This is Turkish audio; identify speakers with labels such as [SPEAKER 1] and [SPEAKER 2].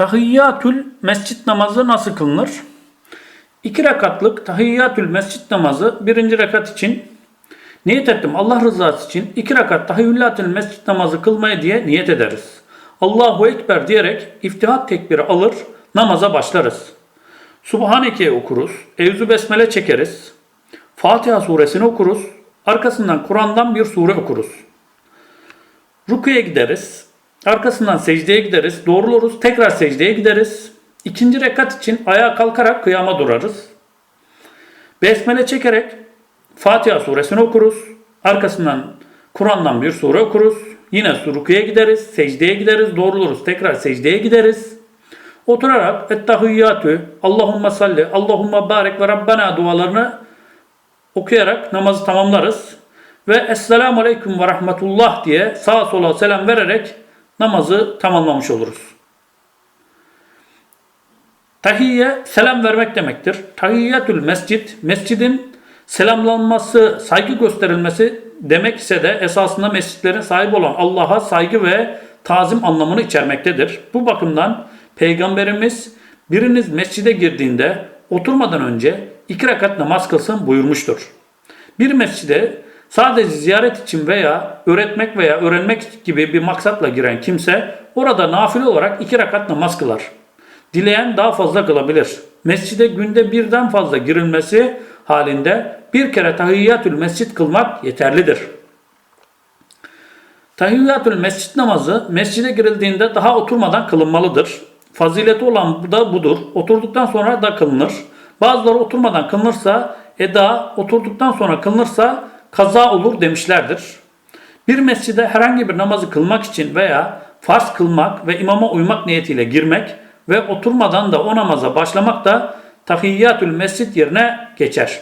[SPEAKER 1] Tahiyyatül mescit namazı nasıl kılınır? İki rekatlık tahiyyatül mescit namazı birinci rekat için niyet ettim Allah rızası için iki rekat tahiyyatül mescit namazı kılmaya diye niyet ederiz. Allahu Ekber diyerek iftihat tekbiri alır namaza başlarız. Subhaneke'yi okuruz, Evzu Besmele çekeriz, Fatiha suresini okuruz, arkasından Kur'an'dan bir sure okuruz. Rukuya gideriz. Arkasından secdeye gideriz. Doğruluruz. Tekrar secdeye gideriz. İkinci rekat için ayağa kalkarak kıyama durarız. Besmele çekerek Fatiha suresini okuruz. Arkasından Kur'an'dan bir sure okuruz. Yine rukuya gideriz. Secdeye gideriz. Doğruluruz. Tekrar secdeye gideriz. Oturarak Ettehiyyatü, Allahümme salli, Allahümme barek ve Rabbena dualarını okuyarak namazı tamamlarız. Ve Esselamu Aleyküm ve Rahmetullah diye sağa sola selam vererek namazı tamamlamış oluruz. Tahiyye selam vermek demektir. Tahiyyatül mescid, mescidin selamlanması, saygı gösterilmesi demek ise de esasında mescitlerin sahibi olan Allah'a saygı ve tazim anlamını içermektedir. Bu bakımdan Peygamberimiz biriniz mescide girdiğinde oturmadan önce iki rekat namaz kılsın buyurmuştur. Bir mescide sadece ziyaret için veya öğretmek veya öğrenmek gibi bir maksatla giren kimse orada nafile olarak iki rekat namaz kılar. Dileyen daha fazla kılabilir. Mescide günde birden fazla girilmesi halinde bir kere tahiyyatül mescit kılmak yeterlidir. Tahiyyatül mescit namazı mescide girildiğinde daha oturmadan kılınmalıdır. Fazileti olan da budur. Oturduktan sonra da kılınır. Bazıları oturmadan kılınırsa eda, oturduktan sonra kılınırsa kaza olur demişlerdir. Bir mescide herhangi bir namazı kılmak için veya farz kılmak ve imama uymak niyetiyle girmek ve oturmadan da o namaza başlamak da tahiyyatül mescit yerine geçer.